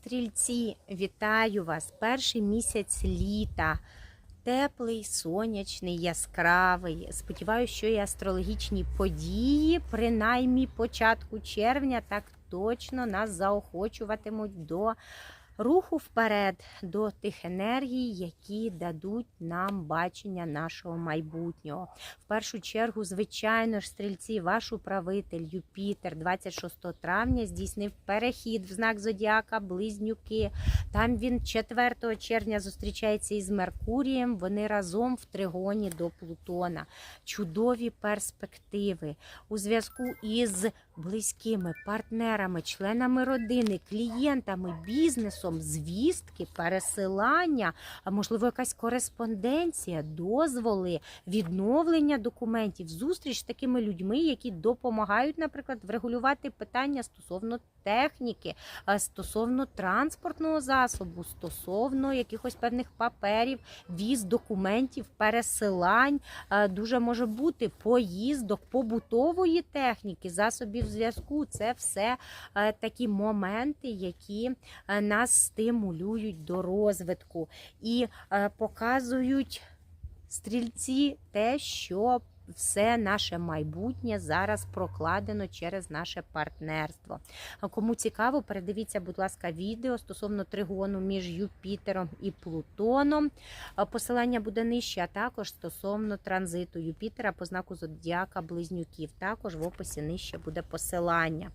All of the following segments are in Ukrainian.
Стрільці, вітаю вас! Перший місяць літа. Теплий, сонячний, яскравий. Сподіваюся, що і астрологічні події, принаймні початку червня, так точно нас заохочуватимуть до руху вперед, до тих енергій, які дадуть нам бачення нашого майбутнього. В першу чергу, звичайно ж, стрільці, ваш управитель Юпітер 26 травня здійснив перехід в знак Зодіака, близнюки. Там він 4 червня зустрічається із Меркурієм. Вони разом в тригоні до Плутона. Чудові перспективи у зв'язку із близькими партнерами, членами родини, клієнтами, бізнесом, звістки, пересилання, можливо, якась кореспонденція, дозволи, відновлення документів, зустріч з такими людьми, які допомагають, наприклад, врегулювати питання стосовно техніки, стосовно транспортного засобу, стосовно якихось певних паперів, віз, документів, пересилань. Дуже може бути поїздок, побутової техніки, засобів зв'язку. Це все е, такі моменти, які е, нас стимулюють до розвитку і е, показують стрільці те, що все наше майбутнє зараз прокладено через наше партнерство. А Кому цікаво, передивіться, будь ласка, відео стосовно тригону між Юпітером і Плутоном. Посилання буде нижче, а також стосовно транзиту Юпітера по знаку Зодіака Близнюків. Також в описі нижче буде посилання.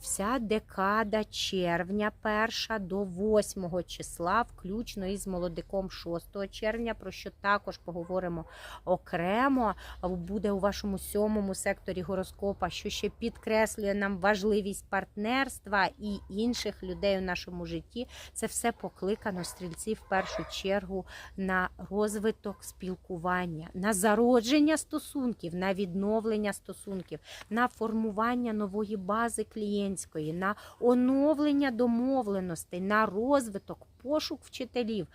Вся декада червня, перша до 8 числа, включно із молодиком 6 червня, про що також поговоримо окремо буде у вашому сьомому секторі гороскопа, що ще підкреслює нам важливість партнерства і інших людей у нашому житті. Це все покликано стрільці в першу чергу на розвиток спілкування, на зародження стосунків, на відновлення стосунків, на формування нової бази клієнтської, на оновлення домовленостей, на розвиток, пошук вчителів,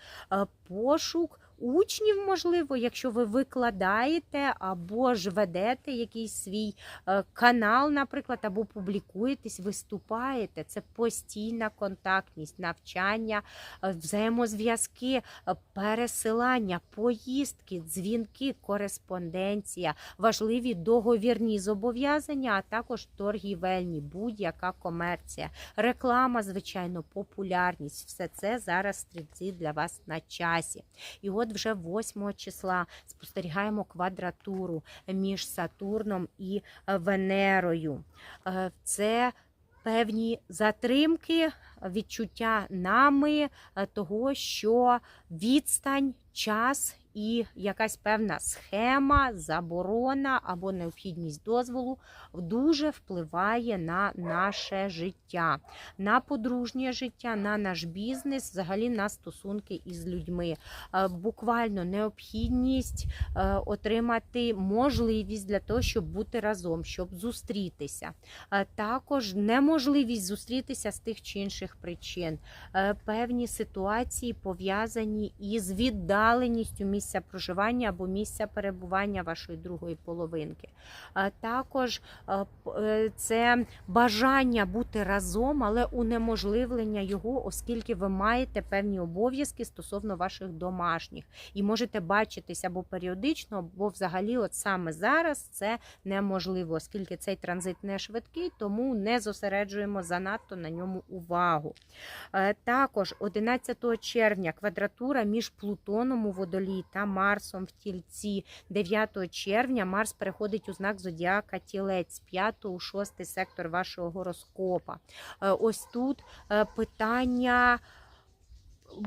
пошук учнів, можливо, якщо ви викладаєте або ж ведете якийсь свій е, канал, наприклад, або публікуєтесь, виступаєте. Це постійна контактність, навчання, е, взаємозв'язки, е, пересилання, поїздки, дзвінки, кореспонденція, важливі договірні зобов'язання, а також торгівельні, будь-яка комерція, реклама, звичайно, популярність. Все це зараз стрільці для вас на часі. І от вже 8 числа спостерігаємо квадратуру між Сатурном і е, Венерою. Е, Це певні затримки, відчуття нами е, того, що відстань, час і якась певна схема, заборона або необхідність дозволу дуже впливає на наше життя, на подружнє життя, на наш бізнес, взагалі на стосунки із людьми. Е, Буквально необхідність е, отримати можливість для того, щоб бути разом, щоб зустрітися. Також неможливість зустрітися з тих чи інших причин. Е, Певні ситуації пов'язані із віддаленістю місця проживання або місця перебування вашої другої половинки. Е, Також е, це бажання бути разом, але унеможливлення його, оскільки ви маєте певні обов'язки стосовно ваших домашніх, і можете бачитись або періодично, або взагалі, от саме зараз це неможливо, оскільки цей транзит не швидкий, тому не зосереджуємо занадто на ньому увагу. Е, Також 11 червня квадратура між Плутоном у водолії та Марсом в тільці. 9 червня Марс переходить у знак Зодіака Тілець, 5 у 6 сектор вашого гороскопа. Е, Ось тут е, питання.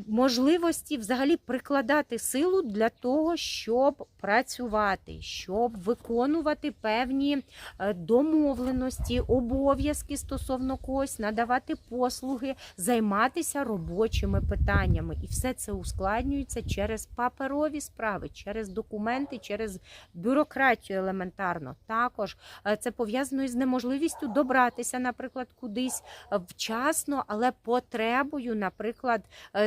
Можливості взагалі прикладати силу для того, щоб працювати, щоб виконувати певні е, домовленості, обов'язки стосовно когось, надавати послуги, займатися робочими питаннями. І все це ускладнюється через паперові справи, через документи, через бюрократію елементарно. Також е, це пов'язано із неможливістю добратися, наприклад, кудись е, вчасно, але потребою, наприклад,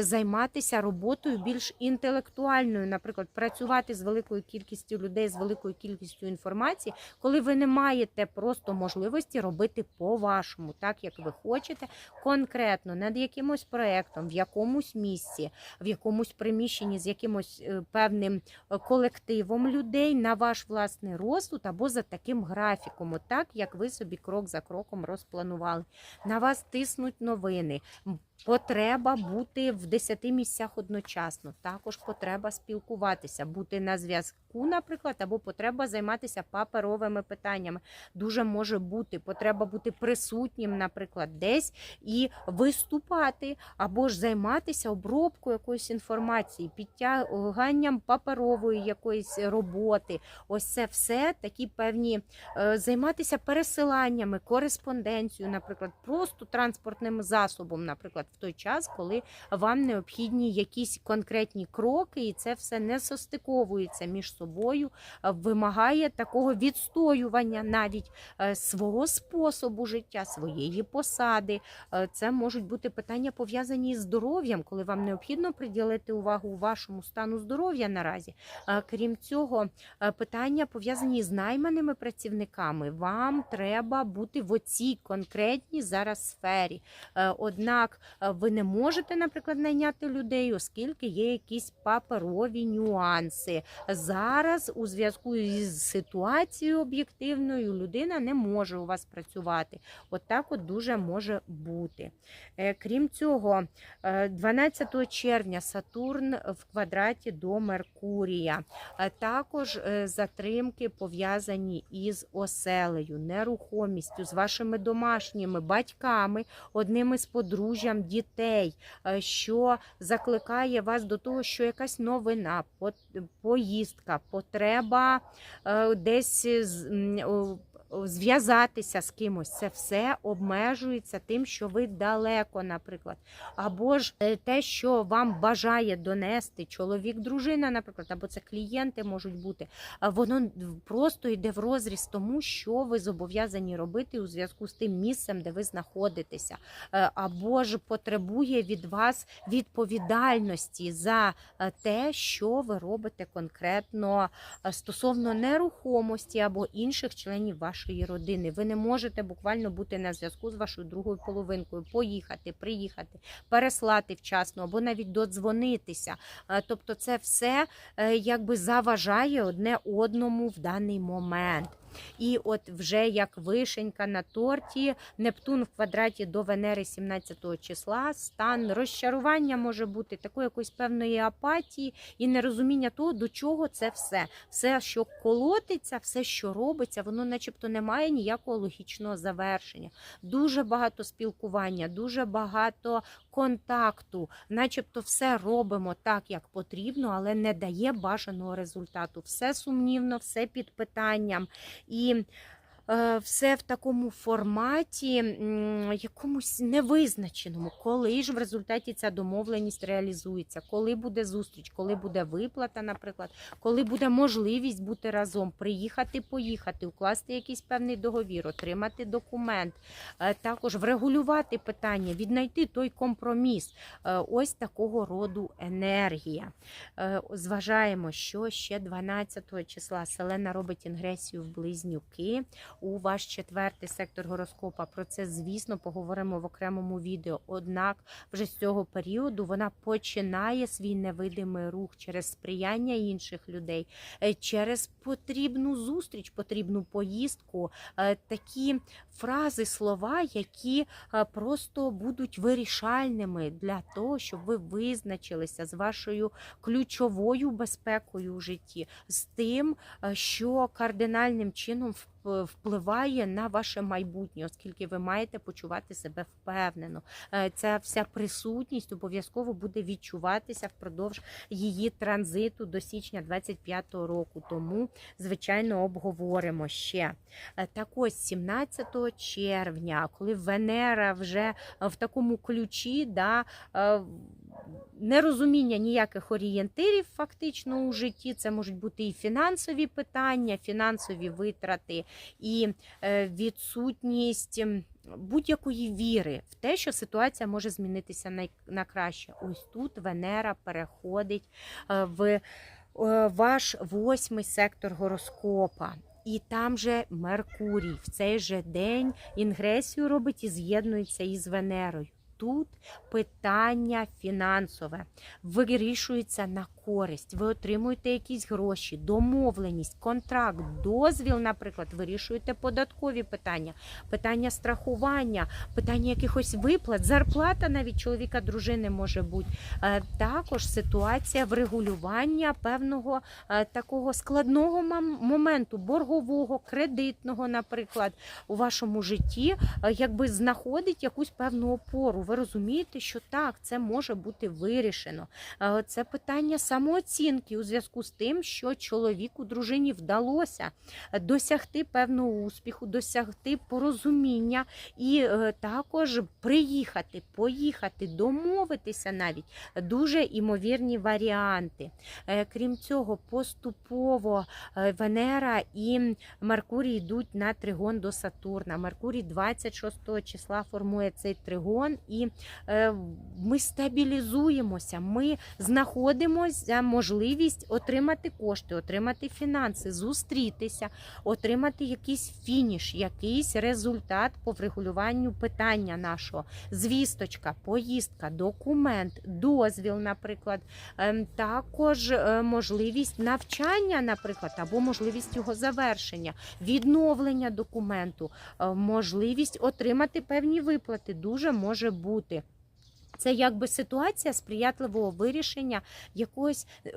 займатися роботою більш інтелектуальною, наприклад, працювати з великою кількістю людей, з великою кількістю інформації, коли ви не маєте просто можливості робити по-вашому, так як ви хочете, конкретно над якимось проектом, в якомусь місці, в якомусь приміщенні з якимось е, певним е, колективом людей на ваш власний розсуд або за таким графіком, так як ви собі крок за кроком розпланували. На вас тиснуть новини. Потреба бути в 10 місцях одночасно. Також потреба спілкуватися, бути на зв'язку, наприклад, або потреба займатися паперовими питаннями. Дуже може бути потреба бути присутнім, наприклад, десь і виступати, або ж займатися обробкою якоїсь інформації, підтяганням паперової якоїсь роботи. Ось це все такі певні е, займатися пересиланнями, кореспонденцією, наприклад, просто транспортним засобом, наприклад, в той час, коли вам необхідні якісь конкретні кроки, і це все не состиковується між собою, вимагає такого відстоювання навіть е, свого способу життя, своєї посади. Е, Це можуть бути питання пов'язані з здоров'ям, коли вам необхідно приділити увагу вашому стану здоров'я наразі. Е, Крім цього, питання пов'язані з найманими працівниками. Вам треба бути в оцій конкретній зараз сфері. Однак ви не можете, наприклад, найняти людей, оскільки є якісь паперові нюанси. Зараз у зв'язку із ситуацією об'єктивною людина не може у вас працювати. От так от дуже може бути. Е, Крім цього, е, 12 червня Сатурн в квадраті до Меркурія. Е, Також е, затримки пов'язані із оселею, нерухомістю, з вашими домашніми батьками, одним із подружжям дітей, е, що закликає вас до того, що якась новина, по- поїздка, потреба е, десь зв'язатися з кимось. Це все обмежується тим, що ви далеко, наприклад. Або ж е, те, що вам бажає донести чоловік, дружина, наприклад, або це клієнти можуть бути. Воно просто йде в розріз тому, що ви зобов'язані робити у зв'язку з тим місцем, де ви знаходитеся, Е, або ж потребує від вас відповідальності за е, те, що ви робите конкретно стосовно нерухомості або інших членів вашої родини. Ви не можете буквально бути на зв'язку з вашою другою половинкою, поїхати, приїхати, переслати вчасно або навіть додзвонитися. Е, Тобто, це все е, якби заважає одне одному в даний момент. І от вже як вишенька на торті, Нептун в квадраті до Венери 17 числа, стан розчарування може бути такої якоїсь певної апатії і нерозуміння того, до чого це все. Все, що колотиться, все, що робиться, воно начебто не має ніякого логічного завершення. Дуже багато спілкування, дуже багато контакту, начебто все робимо так, як потрібно, але не дає бажаного результату. Все сумнівно, все під питанням. І все в такому форматі, якомусь невизначеному, коли ж в результаті ця домовленість реалізується, коли буде зустріч, коли буде виплата, наприклад, коли буде можливість бути разом, приїхати, поїхати, укласти якийсь певний договір, отримати документ, е, також врегулювати питання, віднайти той компроміс. Е, Ось такого роду енергія. Е, Зважаємо, що ще 12 числа Селена робить інгресію в близнюки у ваш четвертий сектор гороскопа. Про це, звісно, поговоримо в окремому відео. Однак, вже з цього періоду вона починає свій невидимий рух через сприяння інших людей, е, через потрібну зустріч, потрібну поїздку. Е, Такі фрази, слова, які е, просто будуть вирішальними для того, щоб ви визначилися з вашою ключовою безпекою у житті, з тим, що кардинальним чином вп- впливає на ваше майбутнє, оскільки ви маєте почувати себе впевнено. Е, Ця вся присутність обов'язково буде відчуватися впродовж її транзиту до січня 25-го року. Тому, звичайно, обговоримо ще. Е, Так ось 17 червня, коли Венера вже в такому ключі, да, е, нерозуміння ніяких орієнтирів фактично у житті. Це можуть бути і фінансові питання, фінансові витрати, і е, відсутність. Будь-якої віри в те, що ситуація може змінитися на, краще. Ось тут Венера переходить е, в е, ваш восьмий сектор гороскопа. І там же Меркурій в цей же день інгресію робить і з'єднується із Венерою. Тут питання фінансове. Вирішується на користь. Ви отримуєте якісь гроші, домовленість, контракт, дозвіл, наприклад, вирішуєте податкові питання, питання страхування, питання якихось виплат, зарплата навіть чоловіка, дружини може бути. Е, Також ситуація врегулювання певного е, такого складного моменту, боргового, кредитного, наприклад, у вашому житті, е, якби знаходить якусь певну опору. Ви розумієте, що так, це може бути вирішено. Це питання самооцінки у зв'язку з тим, що чоловіку, дружині вдалося досягти певного успіху, досягти порозуміння і е, також приїхати, поїхати, домовитися навіть дуже імовірні варіанти. Е, Крім цього, поступово е, Венера і Меркурій йдуть на тригон до Сатурна. Меркурій 26 числа формує цей тригон, і ми стабілізуємося. Ми знаходимося можливість отримати кошти, отримати фінанси, зустрітися, отримати якийсь фініш, якийсь результат по врегулюванню питання нашого. Звісточка, поїздка, документ, дозвіл, наприклад, Ем, також е, можливість навчання, наприклад, або можливість його завершення, відновлення документу, е, можливість отримати певні виплати дуже може бути. Це якби ситуація сприятливого вирішення якоїсь е,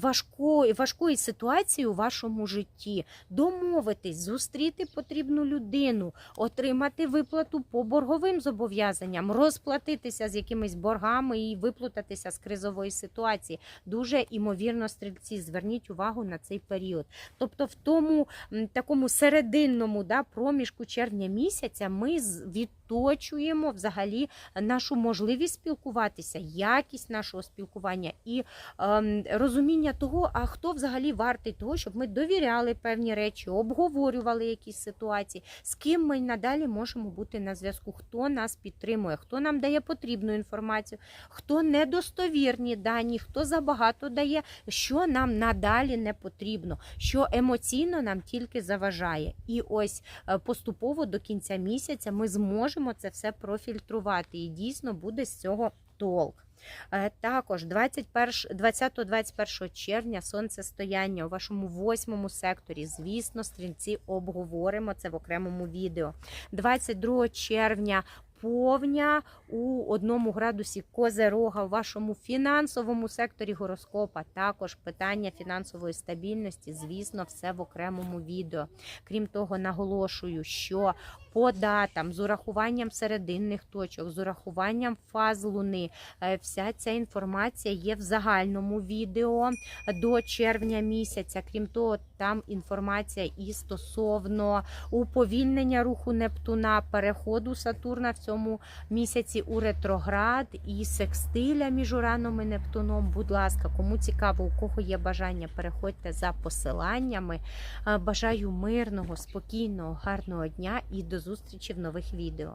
важкої, важкої ситуації у вашому житті. Домовитись, зустріти потрібну людину, отримати виплату по борговим зобов'язанням, розплатитися з якимись боргами і виплутатися з кризової ситуації. Дуже імовірно, стрільці. Зверніть увагу на цей період. Тобто, в тому такому серединному да, проміжку червня місяця ми з- відточуємо взагалі нашу можливість спілкуватися, якість нашого спілкування і ем, розуміння того, а хто взагалі вартий того, щоб ми довіряли певні речі, обговорювали якісь ситуації, з ким ми надалі можемо бути на зв'язку, хто нас підтримує, хто нам дає потрібну інформацію, хто недостовірні дані, хто забагато дає, що нам надалі не потрібно, що емоційно нам тільки заважає. І ось е, поступово до кінця місяця ми зможемо це все профільтрувати, і дійсно буде з цього толк. Е, Також 20-21 червня сонцестояння у вашому восьмому секторі. Звісно, стрільці обговоримо це в окремому відео. 22 червня. Повня у одному градусі Козерога у вашому фінансовому секторі гороскопа. Також питання фінансової стабільності, звісно, все в окремому відео. Крім того, наголошую, що по датам з урахуванням серединних точок, з урахуванням фаз луни, е, вся ця інформація є в загальному відео до червня місяця. Крім того, там інформація і стосовно уповільнення руху Нептуна, переходу Сатурна в цьому місяці у ретроград і секстиля між Ураном і Нептуном. Будь ласка, кому цікаво, у кого є бажання, переходьте за посиланнями. Е, Бажаю мирного, спокійного, гарного дня і до зустрічі в нових відео.